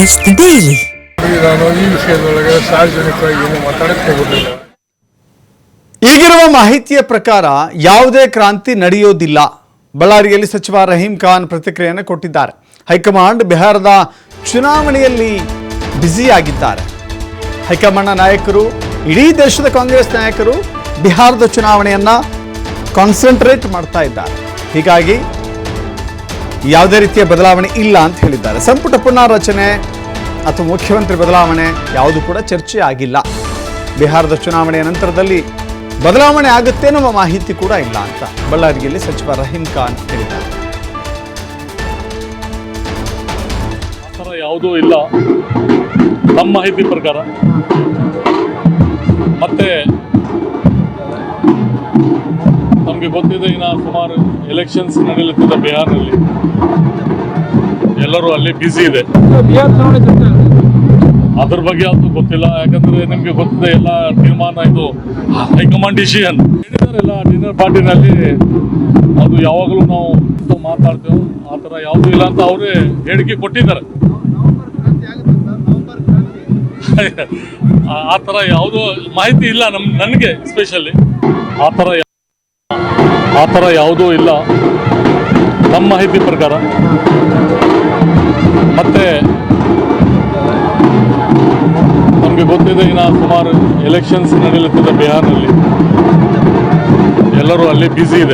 TS daily ಈಗಿರುವ ಮಾಹಿತಿಯ ಪ್ರಕಾರ ಯಾವುದೇ ಕ್ರಾಂತಿ ನಡೆಯೋದಿಲ್ಲ. ಬಳ್ಳಾರಿಯಲ್ಲಿ ಸಚಿವ ರಹೀಂ ಖಾನ್ ಪ್ರತಿಕ್ರಿಯೆಯನ್ನು ಕೊಟ್ಟಿದ್ದಾರೆ. ಹೈಕಮಾಂಡ್ ಬಿಹಾರದ ಚುನಾವಣೆಯಲ್ಲಿ ಬ್ಯುಸಿಯಾಗಿದ್ದಾರೆ. ಹೈಕಮಾಂಡ್ನ ನಾಯಕರು, ಇಡೀ ದೇಶದ ಕಾಂಗ್ರೆಸ್ ನಾಯಕರು ಬಿಹಾರದ ಚುನಾವಣೆಯನ್ನ ಕಾನ್ಸಂಟ್ರೇಟ್ ಮಾಡ್ತಾ ಇದ್ದಾರೆ. ಹೀಗಾಗಿ ಯಾವುದೇ ರೀತಿಯ ಬದಲಾವಣೆ ಇಲ್ಲ ಅಂತ ಹೇಳಿದ್ದಾರೆ. ಸಂಪುಟ ಪುನಾರಚನೆ ಅಥವಾ ಮುಖ್ಯಮಂತ್ರಿ ಬದಲಾವಣೆ ಯಾವುದು ಕೂಡ ಚರ್ಚೆ ಆಗಿಲ್ಲ. ಬಿಹಾರದ ಚುನಾವಣೆಯ ನಂತರದಲ್ಲಿ ಬದಲಾವಣೆ ಆಗುತ್ತೆ ಅನ್ನುವ ಮಾಹಿತಿ ಕೂಡ ಇಲ್ಲ ಅಂತ ಬಳ್ಳಾರಿಯಲ್ಲಿ ಸಚಿವ ರಹೀಂ ಖಾನ್ ಹೇಳಿದ್ದಾರೆ. ಯಾವುದೂ ಇಲ್ಲ. ನಮ್ಮ ಮಾಹಿತಿ ಪ್ರಕಾರ. ಮತ್ತೆ, ನಮಗೆ ಗೊತ್ತಿದೆ ಇನ್ನು ಸುಮಾರು ಎಲೆಕ್ಷನ್ಸ್ ನಡೆಯುತ್ತಿದೆ ಬಿಹಾರ್ನಲ್ಲಿ ಎಲ್ಲರೂ ಅಲ್ಲಿ ಬ್ಯುಸಿ ಇದೆ. ಅದ್ರ ಬಗ್ಗೆ ಅದು ಗೊತ್ತಿಲ್ಲ. ಯಾಕಂದ್ರೆ ನಿಮ್ಗೆ ಗೊತ್ತಿದೆ ಎಲ್ಲ ತೀರ್ಮಾನ ಇದು ಹೈಕಮಾಂಡ್ ಡಿಸಿಷನ್ ಹೇಳಿದಾರೆಲ್ಲ ಡಿನ್ನರ್ ಪಾರ್ಟಿನಲ್ಲಿ ಅದು ಯಾವಾಗಲೂ ನಾವು ಮಾತಾಡ್ತೇವೆ. ಆ ಥರ ಯಾವುದೂ ಇಲ್ಲ ಅಂತ ಅವರೇ ಹೇಳಿಕೆ ಕೊಟ್ಟಿದ್ದಾರೆ. ಆ- ಥರ ಯಾವುದೋ ಮಾಹಿತಿ ಇಲ್ಲ ನಮ್, ನನಗೆ ಸ್ಪೆಷಲಿ ಆ ಥರ ಆ ಥರ ಯಾವುದೂ ಇಲ್ಲ. ನಮ್ಮ ಮಾಹಿತಿ ಪ್ರಕಾರ. ಮತ್ತೆ ನಮಗೆ ಗೊತ್ತಿದೆ ಇನ್ನು ಸುಮಾರು ಎಲೆಕ್ಷನ್ಸ್ ನಡೆಯುತ್ತಿದೆ ಬಿಹಾರ್ನಲ್ಲಿ. ಎಲ್ಲರೂ ಅಲ್ಲಿ ಬ್ಯುಸಿ ಇದೆ.